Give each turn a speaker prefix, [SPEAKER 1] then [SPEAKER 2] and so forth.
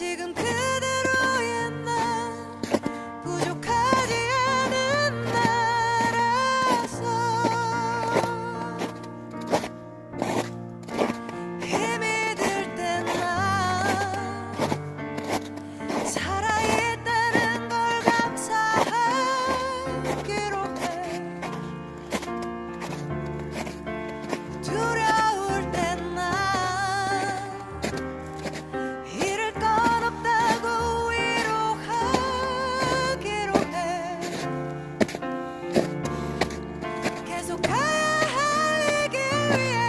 [SPEAKER 1] 지금 me.